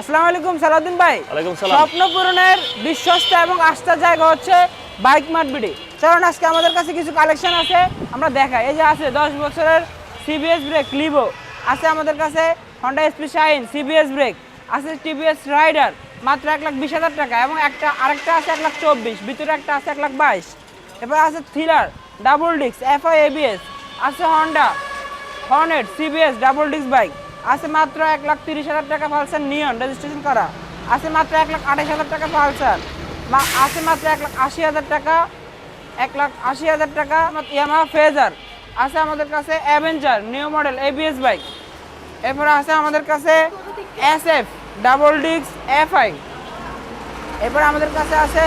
আসসালামু আলাইকুম সালাউদ্দিন ভাই। ওয়ালাইকুম সালাম। স্বপ্ন পূরণের বিশ্বস্ত এবং আস্থার জায়গা হচ্ছে বাইক মার্টবিডি চলুন আজকে আমাদের কাছে কিছু কালেকশন আছে আমরা দেখাই। এই যে আছে দশ বছরের সিবিএস ব্রেক লিভো আছে আমাদের কাছে Honda SP Shine CBS brake আছে টিভিএস রাইডার মাত্র এক লাখ বিশ হাজার টাকা এবং একটা আরেকটা আছে এক লাখ চব্বিশ ভিতরে একটা আছে এক লাখ বাইশ। এবার আছে Thriller double disc FI ABS আছে Honda Hornet CBS double disc bike আছে মাত্র এক লাখ তিরিশ হাজার টাকা পালসার, নিয়ন রেজিস্ট্রেশন করা। আছে মাত্র এক লাখ আঠাশ হাজার টাকা পালসার। আছে মাত্র এক লাখ আশি হাজার টাকা, এক লাখ আশি হাজার টাকা ইয়ামা ফেজার আছে আমাদের কাছে Avenger, new model ABS bike এরপরে আছে আমাদের কাছে S F double disc FI এরপর আমাদের কাছে আছে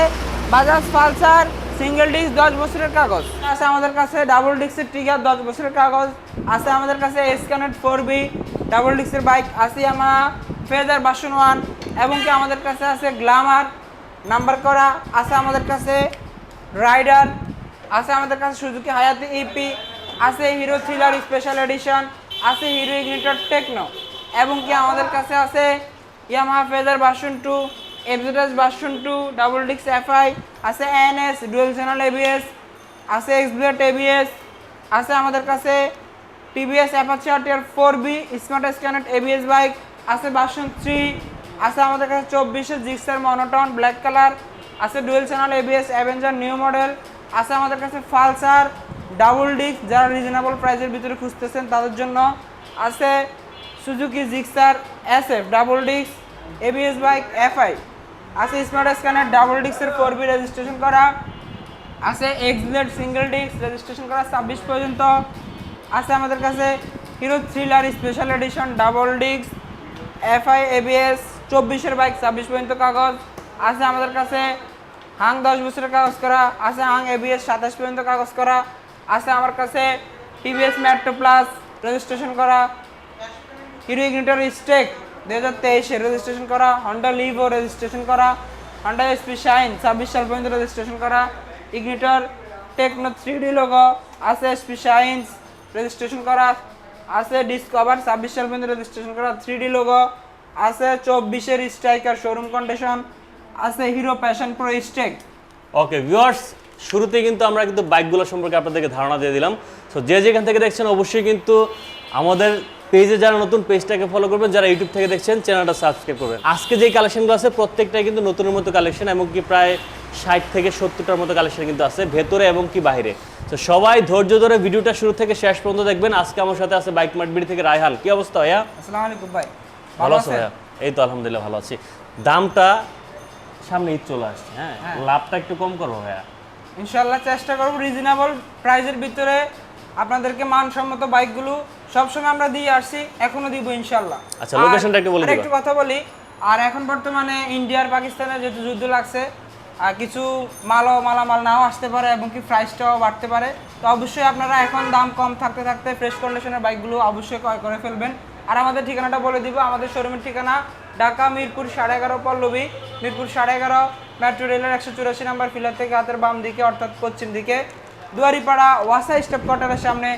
বাজাজ পালসার সিঙ্গেল ডিস্ক দশ বছরের কাগজ। আছে আমাদের কাছে ডাবল ডিস্কের ট্রিগার দশ বছরের কাগজ। আছে আমাদের কাছে এসকানেট ফোর বি ডাবল ডিস্কের বাইক আছে আমার ফেজার বাসন ওয়ান এবং কি আমাদের কাছে আছে গ্লামার নাম্বার করা। আছে আমাদের কাছে রাইডার আছে আমাদের কাছে সুজুকি হায়াতি ইপি আছে হিরো থ্রিলার স্পেশাল এডিশন আছে হিরো ইগনিটর টেকনো এবং কি আমাদের কাছে আছে Yamaha Fazer version two FZS version two double ডিক্স এফআই আছে এনএস ডুয়েল চ্যানেল এবিএস আছে এক্সব্লেড এবিএস আছে আমাদের কাছে TVS Apache RTR four B smart scanner ABS bike আছে ভার্সন থ্রি আছে আমাদের কাছে চব্বিশের জিক্সার মনোটন ব্ল্যাক কালার আছে dual channel ABS Avenger new model আছে আমাদের কাছে ফালসার ডাবল ডিস্ক যারা রিজনেবল প্রাইসের ভিতরে খুঁজতেছেন তাদের জন্য, আছে Suzuki Gixxer S F double disc ABS bike FI আছে স্মার্ট স্ক্যানার ডাবল ডিস্কের ফোর বি রেজিস্ট্রেশন করা, আছে এক্সব্লেড সিঙ্গেল ডিস্ক রেজিস্ট্রেশন করা ছাব্বিশ পর্যন্ত, আছে আমাদের কাছে Hero Thriller special edition double disc FI ABS চব্বিশের বাইক ছাব্বিশ পর্যন্ত কাগজ, আছে আমাদের কাছে হাং দশ বছরের কাগজ করা, আছে হাং এবিএস সাতাশ পর্যন্ত কাগজ করা, আছে আমার কাছে টিভিএস মেট্রো প্লাস রেজিস্ট্রেশন করা হিরো ইগনিটর স্টেক দু হাজার তেইশে রেজিস্ট্রেশন করা হন্ডা লিভো রেজিস্ট্রেশন করা হন্ডা এসপি শাইন ছাব্বিশ সাল পর্যন্ত রেজিস্ট্রেশন করা Ignitor techno three D logo আছে এসপি শাইন্স রেজিস্ট্রেশন করা, আছে ডিসকভার ছাব্বিশ সাল পর্যন্ত রেজিস্ট্রেশন করা থ্রি ডি লোগো আছে চব্বিশের স্ট্রাইকার শোরুম কন্ডিশন আছে Hero Passion Pro Xtec okay viewers শুরুতে কিন্তু আমরা কিন্তু বাইকগুলো সম্পর্কে আপনাদেরকে ধারণা দিয়ে দিলাম। সো যে যেখান থেকে দেখছেন, অবশ্যই কিন্তু আমাদের পেজে যারা নতুন পেজটাকে ফলো করবেন যারা ইউটিউব থেকে দেখছেন চ্যানেলটা সাবস্ক্রাইব করবেন। আজকে যে কালেকশনগুলো আছে প্রত্যেকটাই কিন্তু নতুনের মতো কালেকশন এবং কি প্রায় ষাট থেকে সত্তরটার মতো কালেকশন কিন্তু আছে ভেতরে এবং কি বাইরে তো সবাই ধৈর্য ধরে ভিডিওটা শুরু থেকে শেষ পর্যন্ত দেখবেন। আজকে আমার সাথে আছে বাইক মার্টবিড়ি থেকে রায়হান। কি অবস্থা ভাইয়া? আসসালামু আলাইকুম ভাই। ভালো আছো ভাইয়া? এই তো আলহামদুলিল্লাহ ভালো আছি। দামটা সামনে ঈদ চলে আসছে হ্যাঁ? লাভটা একটু কম করব ভাইয়া। ইনশাল্লাহ চেষ্টা করব রিজনেবল প্রাইসের ভিতরে আপনাদেরকে মানসম্মত বাইকগুলো সবসময় আমরা দিয়ে আসছি এখনও দিব ইনশাল্লাহ। আচ্ছা, লোকেশনটা একটু বলে। আরেকটু কথা বলি আর এখন বর্তমানে ইন্ডিয়ার পাকিস্তানের যেহেতু যুদ্ধ লাগছে আর কিছু মালও মালামাল নাও আসতে পারে এবং কি প্রাইসটাও বাড়তে পারে। তো অবশ্যই আপনারা এখন দাম কম থাকতে থাকতে ফ্রেশ কন্ডিশনের বাইকগুলো অবশ্যই ক্রয় করে ফেলবেন। আর আমাদের ঠিকানাটা বলে দিব আমাদের শোরুমের ঠিকানা ঢাকা মিরপুর সাড়ে এগারো পল্লবী মিরপুর সাড়ে এগারো মেট্রো রেলের একশো চুরাশি নাম্বার ফিলার থেকে হাতের বাম দিকে অর্থাৎ পশ্চিম দিকে। দুয়ারিপাড়া ওয়াসা স্টপ কোয়ার্টারের সামনে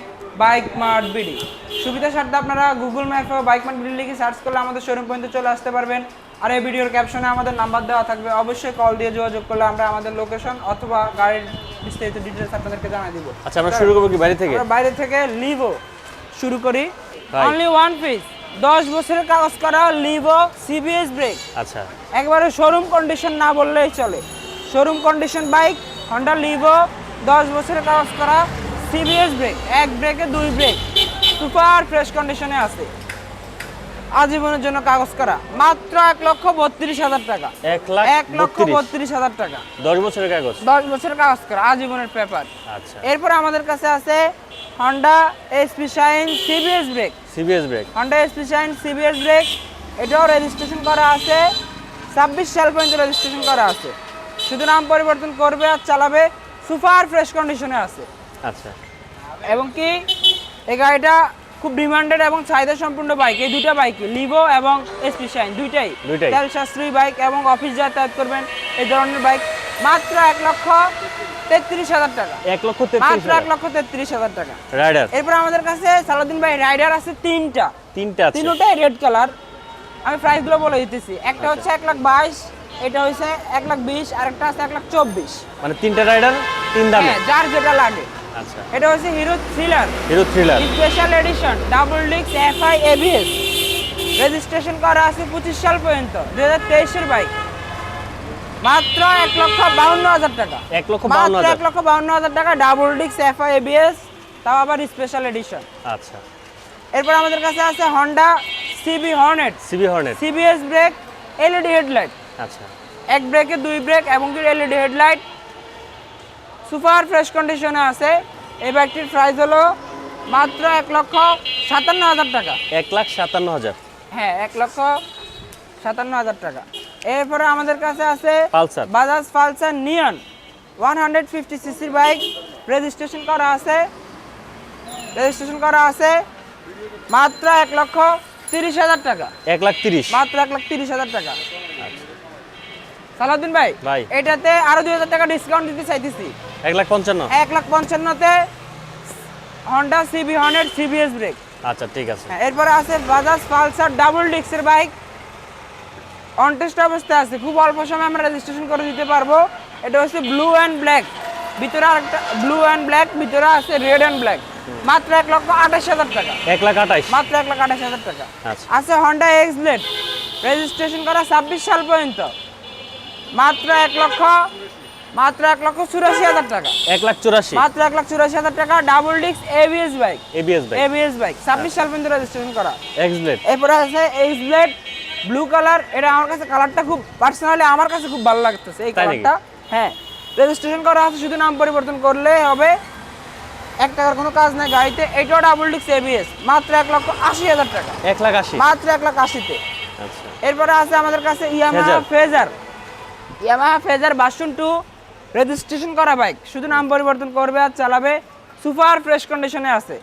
বাইক মার্ট বিডি। সুবিধা স্বার্থে আপনারা গুগল ম্যাপে বাইক মার্ট বিডি লিখে সার্চ করলে আমাদের শোরুম পর্যন্ত চলে আসতে পারবেন। আর এই ভিডিওর ক্যাপশনে আমাদের নাম্বার দেওয়া থাকবে। অবশ্যই কল দিয়ে যোগাযোগ করলে আমরা আমাদের লোকেশন অথবা গাড়ির বিস্তারিত ডিটেলস আপনাদেরকে জানিয়ে দিব। আচ্ছা আমরা শুরু করব কি বাইরে থেকে? আমরা বাইরে থেকে লিভো শুরু করি। অনলি ওয়ান পিস দশ বছরের কাগজ করা লিভো সিবিএস ব্রেক আচ্ছা। একবারে শোরুম কন্ডিশন না বললেই চলে। Showroom condition bike Honda Livo দশ বছরের কাগজ করা সিবিএস ব্রেক এক ব্রেকে দুই ব্রেক সুপার ফ্রেশ কন্ডিশনে আছে। আজীবনের জন্য কাগজ করা মাত্র এক লক্ষ বত্রিশ হাজার টাকা। এক লাখ এক লক্ষ বত্রিশ। বত্রিশ হাজার টাকা। দশ বছরের কাগজ? দশ বছরের কাগজ করা আজীবনের পেপার আচ্ছা। এরপর আমাদের কাছে আছে Honda SP Shine CBS brake CBS brake Honda SP Shine CBS brake এটাও রেজিস্ট্রেশন করা আছে। ছাব্বিশ সাল পর্যন্ত রেজিস্ট্রেশন করা আছে। শুধু নাম পরিবর্তন করবে আর চালাবে সুপার ফ্রেশ কন্ডিশনে আছে। আচ্ছা। এবং কি এই গাড়িটা খুব ডিমান্ডেড এবং চাহিদা সম্পূর্ণ বাইক এই দুইটা বাইক লিভো এবং এসপি শাইন দুইটাই। তেল সাশ্রয়ী বাইক এবং অফিস যাতায়াত করবেন এই ধরনের বাইক মাত্র এক লক্ষ তেত্রিশ হাজার টাকা। এক লক্ষ মাত্র এক লক্ষ তেত্রিশ হাজার টাকা। রাইডার এরপর আমাদের কাছে সালাদিন ভাই রাইডার আছে তিনটা। তিনটা তিনটাই রেড কালার আমি প্রাইসগুলো বলে দিতেছি। একটা হচ্ছে এক লাখ বাইশ এটা হচ্ছে এক লাখ বিশ আর একটা আছে এক লাখ চব্বিশ। মানে তিনটা রাইডার তিন দামে? হ্যাঁ যার যেটা লাগে। আচ্ছা। এটা হচ্ছে Hero Thriller. Hero Thriller. Special edition double ডিক্স এফআই এবিএস। রেজিস্ট্রেশন করা আছে পঁচিশ সাল পর্যন্ত দুই হাজার তেইশের বাইক। মাত্র এক লক্ষ বাউন্ন হাজার টাকা। এক লক্ষ মাত্র এক লক্ষ বাউন্ন হাজার টাকা ডাবল ডিক্স এফআই এবিএস তাও আবার স্পেশাল এডিশন। আচ্ছা। এরপর আমাদের কাছে আছে Honda CB Hornet. CB Hornet. CBS brake LED headlight. আচ্ছা। এক ব্রেকে দুই ব্রেক এবং কি এলইডি হেডলাইট। সুপার ফ্রেশ কন্ডিশনে আছে। এই বাইকটির প্রাইস হলো মাত্র এক লক্ষ সাতান্ন হাজার টাকা। এক লাখ সাতান্ন হাজার। হ্যাঁ এক লক্ষ সাতান্ন হাজার টাকা। এরপরে আমাদের কাছে আছে Pulsar. Bajaj Pulsar neon one hundred fifty সিসির বাইক। রেজিস্ট্রেশন করা আছে। রেজিস্ট্রেশন করা আছে মাত্র এক লক্ষ তিরিশ হাজার টাকা। এক লাখ তিরিশ। মাত্র এক লাখ তিরিশ হাজার টাকা। সালাউদ্দিন ভাই ভাই। এটাতে আরও দুই হাজার টাকা ডিসকাউন্ট দিতে চাইতেছি। এক লাখ পঞ্চান্ন? এক lakh পঞ্চান্নতে Honda CB hundred CBS brake আচ্ছা ঠিক আছে। হ্যাঁ, এরপরে আছে বাজাজ পালসার ডাবল ডিক্সের বাইক অনটেস্ট অবস্থায় আছে খুব অল্প সময় আমরা রেজিস্ট্রেশন করে দিতে পারব। এটা হচ্ছে ব্লু অ্যান্ড ব্ল্যাক ভিতরে আরেকটা ব্লু অ্যান্ড ব্ল্যাক ভিতরে আছে রেড অ্যান্ড ব্ল্যাক মাত্র এক লক্ষ আঠাশ হাজার টাকা। এক লাখ আঠাইশ মাত্র এক লাখ আঠাশ হাজার টাকা। আচ্ছা। আছে হন্ডা এক্স ব্লেড রেজিস্ট্রেশন করা ছাব্বিশ সাল পর্যন্ত। মাত্র এক লক্ষ মাত্র এক লক্ষ চুরাশি হাজার টাকা। এক লাখ চুরাশি। মাত্র এক লাখ চুরাশি হাজার টাকা ডাবল ডিক্স এবিএস বাইক এবিএস ভাই এবিএস বাইক ছাব্বিশ সাল পর্যন্ত রেজিস্ট্রেশন করা। এক্স ব্লেড এরপরে আছে ব্লেড ব্লু কালার এটা আমার কাছে কালারটা খুব পার্সোনালি আমার কাছে খুব ভালো লাগতেছে। এই কালারটা হ্যাঁ। রেজিস্ট্রেশন করা আছে শুধু নাম পরিবর্তন করলে হবে। এক টাকার কোনো কাজ নাই গাড়িতে। এটাও ডাবল ডিক্স এবিএস মাত্র এক লক্ষ আশি হাজার টাকা। এক লাখ আশি। মাত্র এক লাখ আশিতে। আচ্ছা। এরপরে আছে আমাদের কাছে Yamaha Fazer. Yamaha Fazer version two registration করা বাইক শুধু নাম পরিবর্তন করবে আর চালাবে সুপার ফ্রেশ কন্ডিশনে আছে।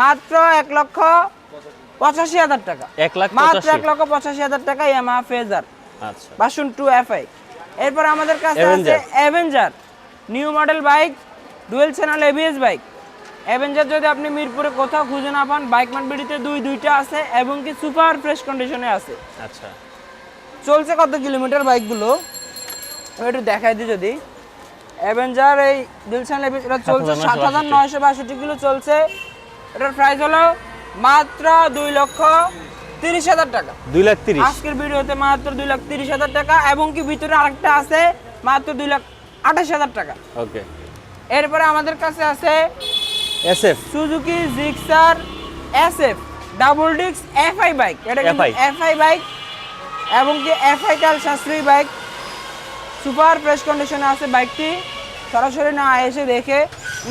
মাত্র এক লক্ষ পঁচাশি হাজার টাকা। এক লাখ মাত্র এক লক্ষ পঁচাশি হাজার টাকা ইয়ামাহা ফেজার। আচ্ছা। বাসন টু এফআই এরপর আমাদের কাছে আছে Avenger new model bike dual channel ABS bike Avenger যদি আপনি মিরপুরে কোথাও খুঁজে না পান বাইক মার্কেটে দুই দুইটা আছে এবং কি সুপার ফ্রেশ কন্ডিশনে আছে। আচ্ছা। চলছে কত কিলোমিটার বাইকগুলো আমি একটু দেখাই দিই যদি। অ্যাভেঞ্জার এই দিলশান এটা চলছে সাত হাজার নয়শো বাষট্টি। কিলো চলছে। এটার প্রাইস হলো মাত্র দুই লক্ষ তিরিশ হাজার টাকা। দুই লাখ তিরিশ। আজকের ভিডিওতে মাত্র দুই লাখ তিরিশ হাজার টাকা এবং কি ভিতরে আরেকটা আছে মাত্র দুই লাখ আঠাশ হাজার টাকা। ওকে। এরপরে আমাদের কাছে আছে S F Suzuki Gixxer SF double ডিক্স এফআই বাইক এটা কিন্তু এফআই বাইক এবং কি এফআই টাল সাশ্রয়ী বাইক সুপার ফ্রেশ কন্ডিশনে আছে বাইকটি সরাসরি না এসে দেখে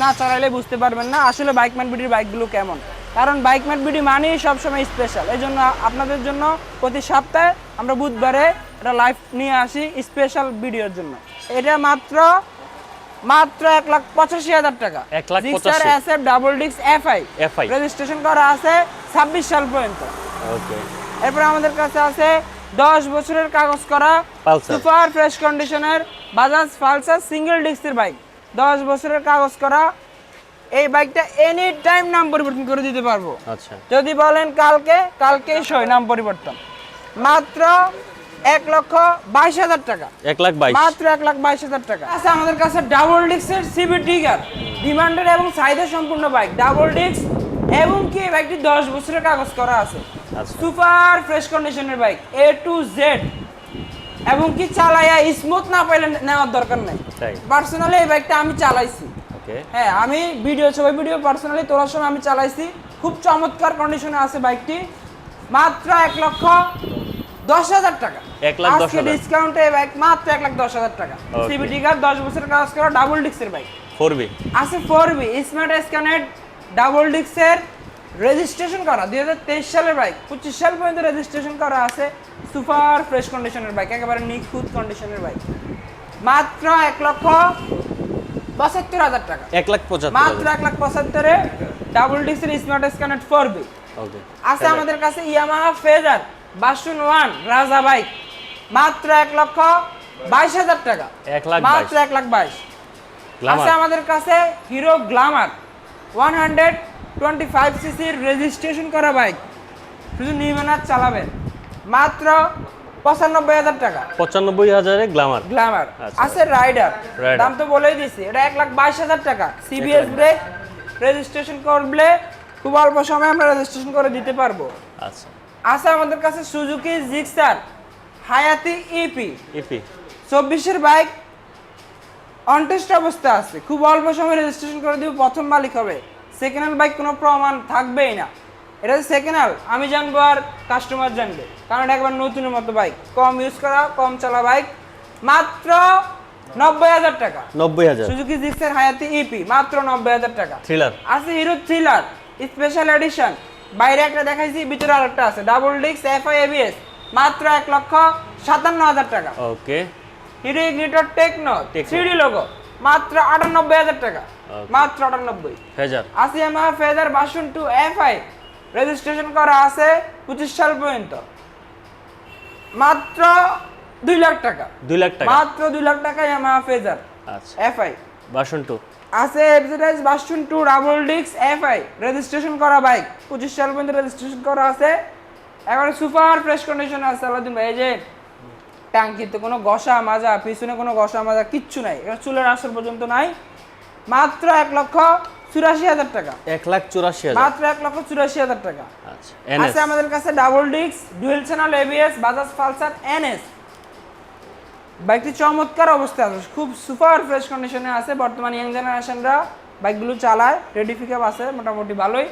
না চালালে বুঝতে পারবেন না আসলে বাইক ম্যাটবিডির বাইকগুলো কেমন। কারণ বাইক ম্যাটবিডি মানেই সবসময় স্পেশাল এই জন্য আপনাদের জন্য প্রতি সপ্তাহে আমরা বুধবারে এটা লাইভ নিয়ে আসি স্পেশাল ভিডিওর জন্য। এটা মাত্র মাত্র এক লাখ পঁচাশি হাজার টাকা। এক লাখ। এসএফ ডাবল ডিক্স এফআই FI রেজিস্ট্রেশন করা আছে ছাব্বিশ সাল পর্যন্ত। ওকে এরপর আমাদের কাছে আছে দশ বছরের কাগজ করা সুপার ফ্রেশ কন্ডিশনের বাজাজ পালসার সিঙ্গেল ডিস্কের বাইক। দশ বছরের কাগজ করা এই বাইকটা এনি টাইম নাম পরিবর্তন করে দিতে পারব। আচ্ছা। যদি বলেন কালকে কালকেই সই নাম পরিবর্তন। মাত্র এক লক্ষ বাইশ হাজার টাকা। এক লাখ বাইশ। মাত্র এক লাখ বাইশ হাজার টাকা। আছে আমাদের কাছে ডাবল ডিস্কের সিবি টিগার ডিমান্ডেড এবং চাহিদা সম্পূর্ণ বাইক। ডাবল ডিস্ক এবং কি বাইকটি দশ বছরের কাগজ করা আছে। আচ্ছা। সুপার ফ্রেশ কন্ডিশনের বাইক এ টু জেড এবং কি চালাইয়া স্মুথ না পাইলে নেওয়ার দরকার নাই। পার্সোনালি এই বাইকটা আমি চালাইছি। ওকে হ্যাঁ আমি ভিডিও ছবি ভিডিও পার্সোনালি তোলার সময় আমি চালাইছি। খুব চমৎকার কন্ডিশনে আছে বাইকটি। মাত্র এক লক্ষ দশ হাজার টাকা। আজকে ডিসকাউন্টে এই বাইক মাত্র এক লাখ দশ হাজার টাকা. সিবিটি কার দশ বছরের কাজ করা ডাবল ডিক্সের বাইক। ফোর বি আছে ফোর বি স্মার্ট স্ক্যানেট ডাবল ডিক্সের রেজিস্ট্রেশন করা দুই হাজার তেইশ সালের বাইক পঁচিশ সাল পর্যন্ত রেজিস্ট্রেশন করা আছে সুপার ফ্রেশ কন্ডিশনের বাইক একেবারে নিখুঁত কন্ডিশনের বাইক মাত্র এক লক্ষ পঁচাত্তর হাজার টাকা। এক লাখ পঁচাত্তর মাত্র এক লাখ পঁচাত্তরে ডাবল ডিক্সের স্মার্ট স্ক্যানেট ফোর বি আছে আমাদের কাছে ইয়ামাহা ফেজার বাসন ওয়ান রাজা বাইক মাত্র এক লক্ষ বাইশ হাজার টাকা। এক লাখ মাত্র এক লাখ বাইশ। আছে আমাদের কাছে Hero Glamour one hundred twenty five সিসির রেজিস্ট্রেশন করা বাইক শুধু নিবেন আর চালাবেন মাত্র পঁচানব্বই হাজার টাকা। পঁচানব্বই হাজারে গ্লামার আচ্ছা। আছে রাইডার। দাম তো বলেই দিছি। এটা এক লাখ বাইশ হাজার টাকা। সিবিএস ব্রেক রেজিস্ট্রেশন করলে খুব অল্প সময় আমরা রেজিস্ট্রেশন করে দিতে পারব। আচ্ছা। আছে আমাদের কাছে সুজুকি জিক্সার হায়াতি ইপি ইপি চব্বিশের বাইক অনটেস্ট অবস্থা আছে। খুব অল্প সময় রেজিস্ট্রেশন করে দিব প্রথম মালিক হবে। সেকেন্ড হ্যান্ড বাইক কোনো প্রমাণ থাকবেই না। এটা সেকেন্ড হ্যান্ড আমি জানব আর কাস্টমার জানবে। কারণ এটা একবার নতুনের মতো বাইক কম ইউজ করা কম চলা বাইক মাত্র নব্বই হাজার টাকা। নব্বই হাজার। সুজুকি জিক্সের হায়াতি ইপি মাত্র নব্বই হাজার টাকা। থ্রিলার আছে হিরো থ্রিলার স্পেশাল এডিশন বাইরে একটা দেখাইছি ভিতরে আরেকটা আছে। ডাবল ডিস্ক এফআই এবিএস মাত্র এক লক্ষ সাতান্ন হাজার টাকা। Okay Hero Ignitor techno. Three D logo. মাত্র আটানব্বই হাজার টাকা। মাত্র আটানব্বই। ফেজার। আছে আমার ফেদার বাসন টু এফআই। রেজিস্ট্রেশন করা আছে পঁচিশ সাল পর্যন্ত। মাত্র দুই লাখ টাকা। দুই লাখ টাকা। মাত্র দুই লাখ টাকায় আমার ফেজার আচ্ছা। এফআই। বাসন টু। আছে এফজেডাইজ বাসন টু ডাবল ডিক্স এফআই। রেজিস্ট্রেশন করা বাইক পঁচিশ সাল পর্যন্ত রেজিস্ট্রেশন করা আছে। একেবারে সুপার ফ্রেশ কন্ডিশন আছে আলাদিন ভাই এই যে ট্যাঙ্কিতে কোনো ঘষা মাজা পিছনে কোনো ঘষা মাজা কিচ্ছু নাই। এটা চুলের আসর পর্যন্ত নাই। মাত্র এক লক্ষ চুরাশি হাজার টাকা। এক লাখ চুরাশি হাজার। মাত্র এক লক্ষ চুরাশি হাজার টাকা। আচ্ছা আছে আমাদের কাছে ডাবল ডিক্স dual channel ABS Bajaj Pulsar NS. বাইকটি চমৎকার অবস্থায় আছে। খুব সুপার ফ্রেশ কন্ডিশনে আছে। বর্তমানে ইয়াং জেনারেশনরা বাইকগুলো চালায়। রেডি আছে মোটামুটি ভালোই।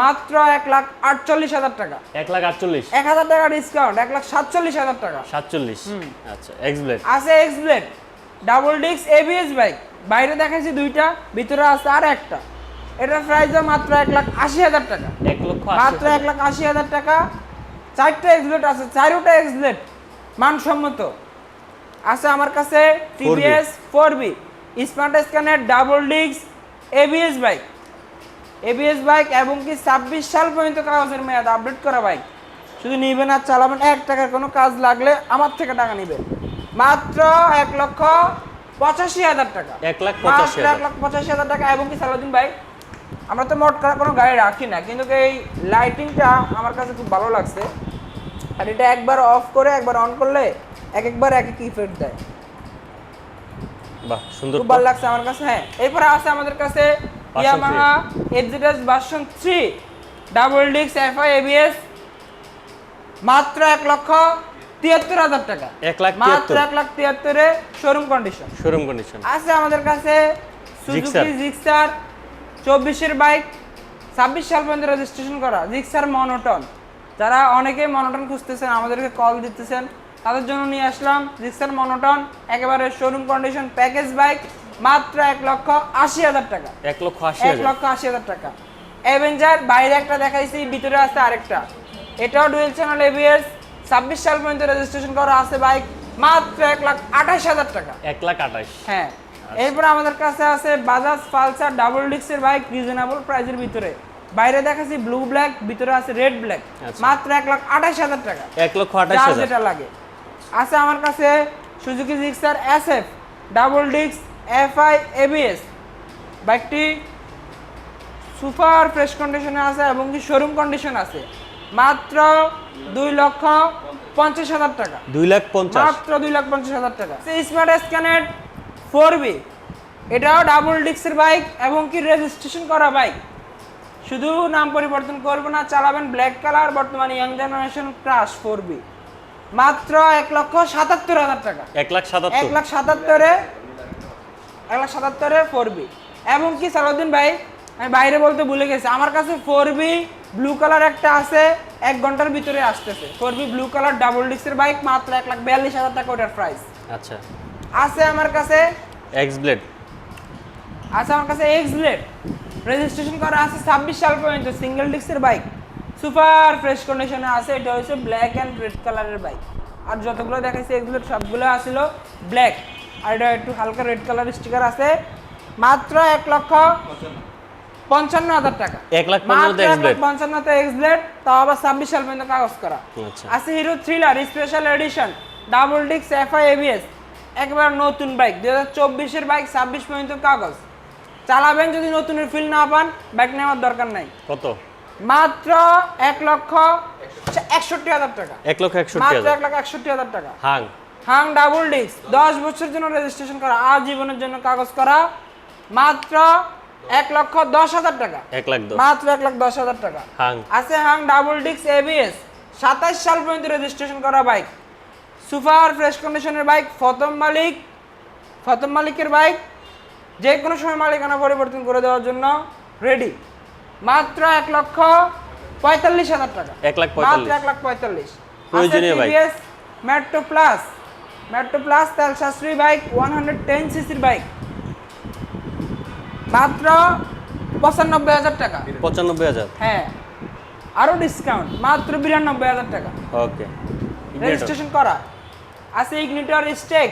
মাত্র এক লাখ আটচল্লিশ হাজার টাকা। এক লাখ আটচল্লিশ। এক হাজার টাকা ডিসকাউন্ট এক লাখ সাতচল্লিশ হাজার টাকা। সাতচল্লিশ। আচ্ছা এক্স ব্লেড আছে X Blade double disc ABS bike বাইরে দেখাচ্ছি দুইটা ভিতরে আছে আর একটা। এটার প্রাইস মাত্র এক লাখ আশি হাজার টাকা। এক লক্ষ মাত্র এক লাখ আশি হাজার টাকা। চারটা এক্সলেট আছে চারোটা এক্সলেট মানসম্মত। আছে আমার কাছে TVS four B smart স্ক্যানের double disc ABS bike ABS bike এবং কি ছাব্বিশ সাল পর্যন্ত কাগজের মেয়াদ আপডেট করা বাইক শুধু নিবেন আর চালাবেন এক টাকার কোনো কাজ লাগলে আমার থেকে টাকা নেবেন। মাত্র এক লক্ষ পঁচাশি হাজার টাকা। এক লাখ মাত্র এক লাখ পঁচাশি হাজার টাকা এবং কি সালাউদ্দিন ভাই আমরা তো মোট করা কোনো গাড়ি রাখি না কিন্তু এই লাইটিংটা আমার কাছে খুব ভালো লাগছে। আর এটা একবার অফ করে একবার অন করলে এক একবার এক এক ইফেক্ট দেয়। বাহ সুন্দর খুব ভালো লাগছে আমার কাছে হ্যাঁ। এরপরে আছে আমাদের কাছে Yamaha FZS version three double disc FI ABS মাত্র এক লক্ষ তিয়াত্তর হাজার টাকা। এক লাখ মাত্র তিয়াত্তর। এক লাখ তিয়াত্তরে শোরুম কন্ডিশন শোরুম কন্ডিশন আছে আমাদের কাছে সুজুকি জিক্সার। চব্বিশের বাইক ছাব্বিশ সাল পর্যন্ত রেজিস্ট্রেশন করা। জিক্সার মনোটন যারা অনেকে মনোটন খুঁজতেছেন আমাদেরকে কল দিতেছেন তাদের জন্য নিয়ে আসলাম জিক্সার মনোটন একেবারে শোরুম কন্ডিশন প্যাকেজ বাইক মাত্র এক লক্ষ আশি হাজার টাকা। এক লক্ষ আশি এক লক্ষ আশি হাজার টাকা। অ্যাভেঞ্জার বাইরে একটা দেখাইছি ভিতরে আছে আরেকটা। এটাও ডুয়েল চ্যানেল এবিএস ছাব্বিশ সাল পর্যন্ত রেজিস্ট্রেশন করা আছে বাইক মাত্র এক লাখ আঠাশ হাজার টাকা। এক লাখ আঠাশ। হ্যাঁ। এরপর আমাদের কাছে আছে বাজাজ পালসার ডাবল ডিস্কের বাইক রিজনেবল প্রাইসের ভিতরে। বাইরে দেখাচ্ছি ব্লু ব্ল্যাক ভিতরে আছে রেড ব্ল্যাক আচ্ছা। মাত্র এক লাখ আঠাশ হাজার টাকা। এক লক্ষ আঠাশ হাজার। যেটা লাগে। আছে আমার কাছে Suzuki Gixxer S F double disc F I ABS বাইকটি সুপার ফ্রেশ কন্ডিশনে আছে এবং কি শোরুম কন্ডিশন আছে। মাত্র দুই লক্ষ পঞ্চাশ হাজার টাকা। দুই লাখ পঞ্চাশ। মাত্র দুই লাখ পঞ্চাশ হাজার টাকা। স্মার্ট স্ক্যানেট ফোর বি এটাও ডাবল ডিস্কের বাইক এবং কি রেজিস্ট্রেশন করা বাইক শুধু নাম পরিবর্তন করব না চালাবেন ব্ল্যাক কালার বর্তমানে young generation crush four V মাত্র এক লক্ষ সাতাত্তর হাজার টাকা। এক লাখ এক সাতাত্তর লাখ সাতাত্তরে এক লাখ সাতাত্তরে ফোর বি এবং কি সালাউদ্দিন ভাই আমি বাইরে বলতে ভুলে গেছি আমার কাছে ফোর বি ব্লু কালার একটা আছে এক ঘণ্টার ভিতরে আসতেছে। Four V blue colour double ডিস্কের বাইক মাত্র এক লাখ বিয়াল্লিশ হাজার টাকা ওটার প্রাইস আচ্ছা। আছে আমার কাছে এক্স ব্লেড আছে আমার কাছে এক্স ব্লেড রেজিস্ট্রেশন করা আছে ছাব্বিশ সাল পর্যন্ত সিঙ্গেল ডিস্কের বাইক সুপার ফ্রেশ কন্ডিশনে আছে এটা হচ্ছে ব্ল্যাক অ্যান্ড রেড কালারের বাইক আর যতগুলো দেখাইছে এক্স ব্লেড সবগুলো আসছিল ব্ল্যাক আর এটা একটু হালকা রেড কালার স্টিকার আছে। মাত্র এক লক্ষ পঞ্চান্ন হাজার টাকা। এক লাখ এক্স ব্লেড পঞ্চান্নতে এক্স ব্লেড তাও আবার ছাব্বিশ সাল পর্যন্ত কাগজ করা। আচ্ছা। আছে Hero Thriller special edition double ডিক্স এফআই এবিএস একবার নতুন বাইক দুই হাজার চব্বিশের বাইক ছাব্বিশ পর্যন্ত কাগজ। চালাবেন যদি নতুনের ফিল না পান বাইক নেওয়ার দরকার নাই। কত? মাত্র এক লক্ষ একষট্টি হাজার টাকা। এক লক্ষ একষট্টি হাজার টাকা। হাং। Hang double disc. দশ বছরের জন্য রেজিস্ট্রেশন করা আজীবনের জন্য কাগজ করা মাত্র এক লক্ষ দশ হাজার টাকা। এক লাখ মাত্র এক লাখ দশ হাজার টাকা। হাং। আছে হাং ডাবল ডিস্ক এবিএস সাতাশ সাল পর্যন্ত রেজিস্ট্রেশন করা বাইক। সুপার ফ্রেশ কন্ডিশনের বাইক ফতম মালিক ফতম মালিকের বাইক যে কোনো সময় মালিকানা পরিবর্তন করে দেওয়ার জন্য রেডি মাত্র এক লক্ষ পঁয়তাল্লিশ হাজার টাকা। এক লাখ মাত্র এক লাখ পঁয়তাল্লিশ। প্রয়োজনীয় bike. Metro plus metro plus তেল সাশ্রয়ী বাইক ওয়ান হান্ড্রেড টেন সিসির বাইক। মাত্র পঁচানব্বই হাজার টাকা। পঁচানব্বই হাজার? হ্যাঁ। আরও ডিসকাউন্ট মাত্র বিরানব্বই হাজার টাকা। ওকে রেজিস্ট্রেশন করা। আছে ইগনিটর স্টেক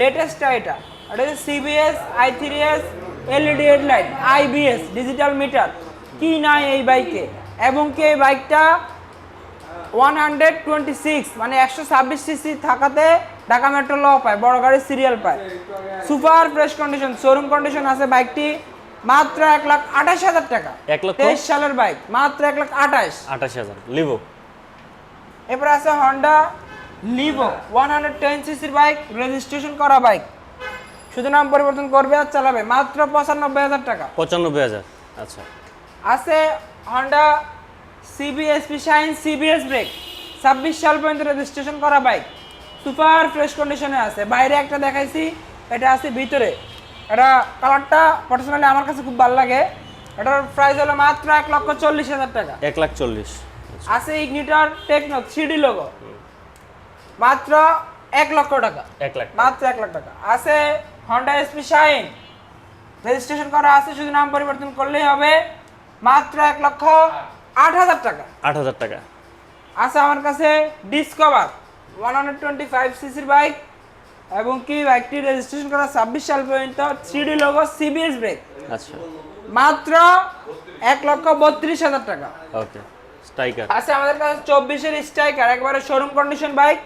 লেটেস্ট এটা। এটা হচ্ছে CBS I three S LED headlight IBS digital meter কি নাই এই বাইকে? এবং কি এই বাইকটা ওয়ান হান্ড্রেড টোয়েন্টি সিক্স মানে একশো ছাব্বিশ সিসি থাকাতে ঢাকা মেট্রো ল পায় বড় গাড়ির সিরিয়াল পায়। Super fresh condition showroom condition আছে বাইকটি মাত্র এক লাখ আঠাশ হাজার টাকা। এক লক্ষ? তেইশ সালের বাইক মাত্র এক লাখ আঠাশ। আঠাশ হাজার লিভো এরপর আছে Honda Livo one hundred ten সিসির বাইক রেজিস্ট্রেশন করা বাইক। শুধু নাম পরিবর্তন করবে আর চালাবে মাত্র পঁচানব্বই হাজার টাকা। পঁচানব্বই হাজার আচ্ছা। আছে Honda CB SP Shine CBS brake ছাব্বিশ সাল পর্যন্ত রেজিস্ট্রেশন করা বাইক। সুপার ফ্রেশ কন্ডিশনে আছে। বাইরে একটা দেখাইছি এটা আছে ভিতরে। এটা কালারটা পার্সোনালি আমার কাছে খুব ভালো লাগে। এটার প্রাইস হলো মাত্র এক লক্ষ চল্লিশ হাজার টাকা। এক লাখ চল্লিশ। আছে ইগনিটর টেকনো থ্রিডি লোগো মাত্র এক লক্ষ টাকা। এক লাখ মাত্র এক লাখ টাকা। আছে হন্ডা এসপি শাইন রেজিস্ট্রেশন করা আছে শুধু নাম পরিবর্তন করলেই হবে। মাত্র এক লক্ষ আট হাজার টাকা। আট হাজার টাকা। আছে আমার কাছে Discover one hundred twenty five সিসির বাইক এবং কি বাইকটি রেজিস্ট্রেশন করা ছাব্বিশ সাল পর্যন্ত থ্রিডি লোগো সিবিএস ব্রেক আচ্ছা। মাত্র এক লক্ষ বত্রিশ হাজার টাকা। ওকে স্ট্রাইকার আছে আমাদের কাছে চব্বিশের স্ট্রাইকার একবারে শোরুম কন্ডিশন বাইক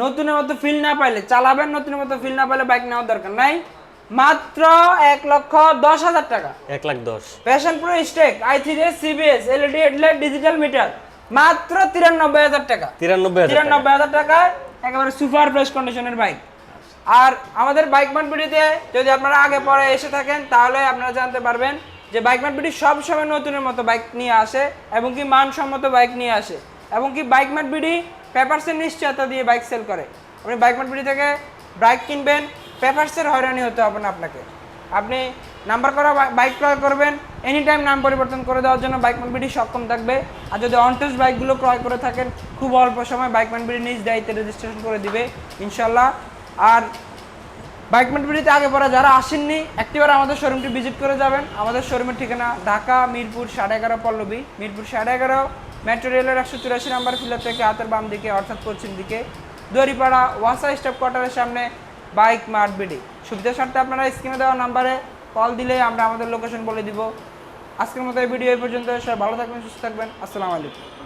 নতুনের মতো ফিল না পাইলে চালাবেন নতুনের মতো ফিল না পাইলে বাইক নেওয়ার দরকার নাই। মাত্র এক লক্ষ দশ হাজার টাকা। এক লাখ দশ। Passion Pro Xtec I three S CBS LED headlight digital meter মাত্র তিরানব্বই হাজার টাকা। তিরানব্বই তিরানব্বই হাজার টাকায় একেবারে সুপার ফ্রেশ কন্ডিশনের বাইক। আর আমাদের বাইক মার্কেটিতে যদি আপনারা আগে পরে এসে থাকেন তাহলে আপনারা জানতে পারবেন যে বাইক মার্কেটি সব সময় নতুনের মতো বাইক নিয়ে আসে এবং কি মানসম্মত বাইক নিয়ে আসে এবং কি বাইক মার্কেটি পেপারসের নিশ্চয়তা দিয়ে বাইক সেল করে। আপনি বাইক মার্কেটি থেকে বাইক কিনবেন পেপারসের হয়রানি হতে হবে না আপনাকে। আপনি নাম্বার করা বাইক ক্রয় করবেন। এনি টাইম নাম পরিবর্তন করে দেওয়ার জন্য বাইক ম্যানবিডি সক্ষম থাকবে। আর যদি অনটেস্ট বাইকগুলো ক্রয় করে থাকেন, খুব অল্প সময় বাইক ম্যানবিডি নিজ দায়িত্বে রেজিস্ট্রেশন করে দিবে ইনশাল্লাহ আর বাইক ম্যানবিডিতে আগে পরে যারা আসেননি, একটিবার আমাদের শোরুমটি ভিজিট করে যাবেন। আমাদের শোরুমের ঠিকানা ঢাকা, মিরপুর, সাড়ে এগারো পল্লবী। মিরপুর সাড়ে এগারো মেট্রো রেলের একশো চুরাশি নাম্বার ফিলার থেকে হাতের বাম দিকে, অর্থাৎ পশ্চিম দিকে। দড়িপাড়া ওয়াসা স্টাফ কোয়ার্টারের সামনে বাইক মার্ট বিডি। সুবিধা স্বার্থে আপনারা স্ক্রিনে দেওয়া নাম্বারে কল দিলে আমরা আমাদের লোকেশন বলে দিব। আজকের মতো এই ভিডিও এই পর্যন্ত। সবাই ভালো থাকবেন, সুস্থ থাকবেন। আসসালামু আলাইকুম।